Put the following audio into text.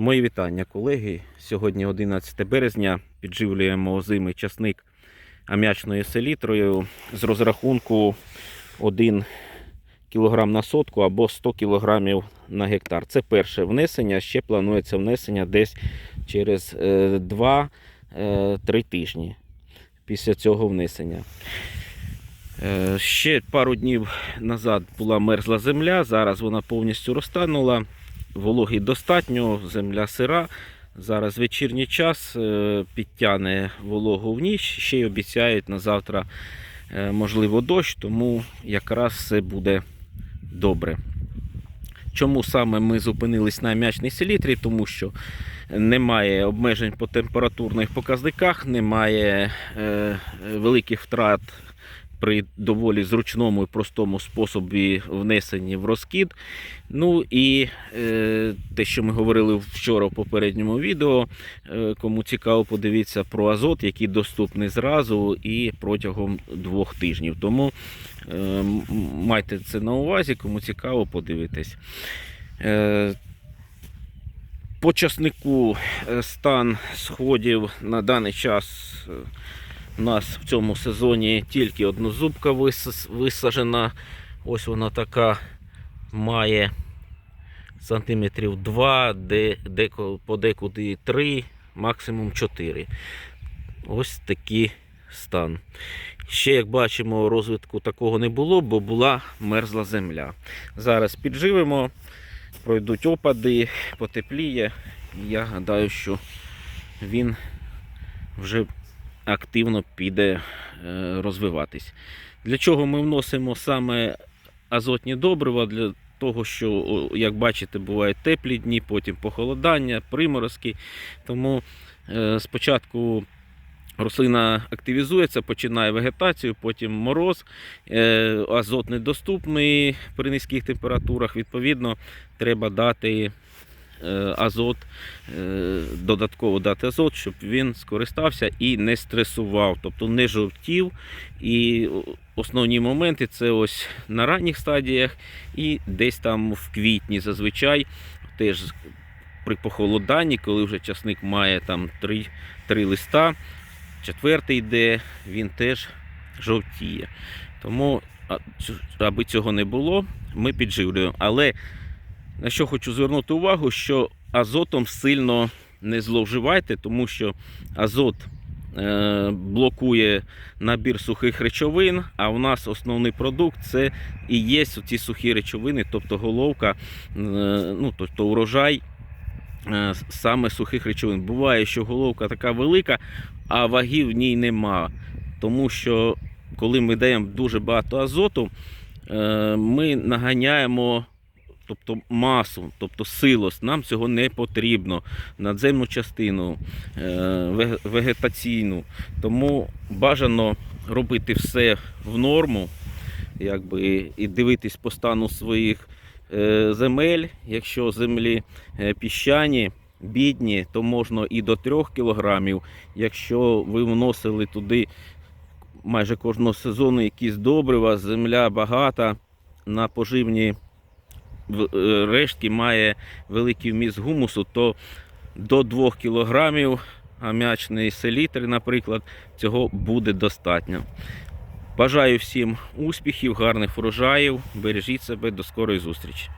Мої вітання, колеги. Сьогодні 11 березня. Підживлюємо озимий часник ам'ячною селітрою з розрахунку 1 кг на сотку або 100 кг на гектар. Це перше внесення. Ще планується внесення десь через 2-3 тижні після цього внесення. Е, Ще пару днів назад була мерзла земля, зараз вона повністю розтанула. Вологи достатньо, земля сира. Зараз вечірній час е, підтягне вологу в ніч. Ще й обіцяють на завтра е, можливо дощ, тому якраз все буде добре. Чому саме ми зупинились на м'ячній селітрі? Тому що немає обмежень по температурних показниках, немає е, великих втрат при доволі зручному і простому способі внесені в розкид. Ну і е, те, що ми говорили вчора в попередньому відео, е, кому цікаво, подивіться про азот, який доступний зразу і протягом двох тижнів. Тому е, майте це на увазі, кому цікаво, подивитись. Е, по часнику е, стан сходів на даний час е, у нас в цьому сезоні тільки однозубка вис- висаджена. Ось вона така має сантиметрів 2, подекуди 3, максимум 4. Ось такий стан. Ще, як бачимо, розвитку такого не було, бо була мерзла земля. Зараз підживемо, пройдуть опади, потепліє. Я гадаю, що він вже активно піде е, розвиватись. Для чого ми вносимо саме азотні добрива? Для того, що, як бачите, бувають теплі дні, потім похолодання, приморозки. Тому е, спочатку рослина активізується, починає вегетацію, потім мороз, е, азот недоступний при низьких температурах. Відповідно, треба дати азот, е, додатково дати азот, щоб він скористався і не стресував, тобто не жовтів. І основні моменти це ось на ранніх стадіях і десь там в квітні зазвичай теж при похолоданні, коли вже часник має там три, три листа, четвертий йде, він теж жовтіє. Тому, аби цього не було, ми підживлюємо. Але на що хочу звернути увагу, що азотом сильно не зловживайте, тому що азот е, блокує набір сухих речовин, а в нас основний продукт це і є ці сухі речовини, тобто головка, е, ну, тобто урожай е, саме сухих речовин. Буває, що головка така велика, а ваги в ній нема. Тому що коли ми даємо дуже багато азоту, ми наганяємо тобто масу, тобто силос, нам цього не потрібно. Надземну частину, е, вегетаційну. Тому бажано робити все в норму, якби, і дивитись по стану своїх е, земель. Якщо землі е, піщані, бідні, то можна і до 3 кілограмів. Якщо ви вносили туди майже кожного сезону якісь добрива, земля багата на поживні рештки має великий вміст гумусу, то до 2 кг ам'ячної селітри, наприклад, цього буде достатньо. Бажаю всім успіхів, гарних врожаїв. Бережіть себе, до скорої зустрічі.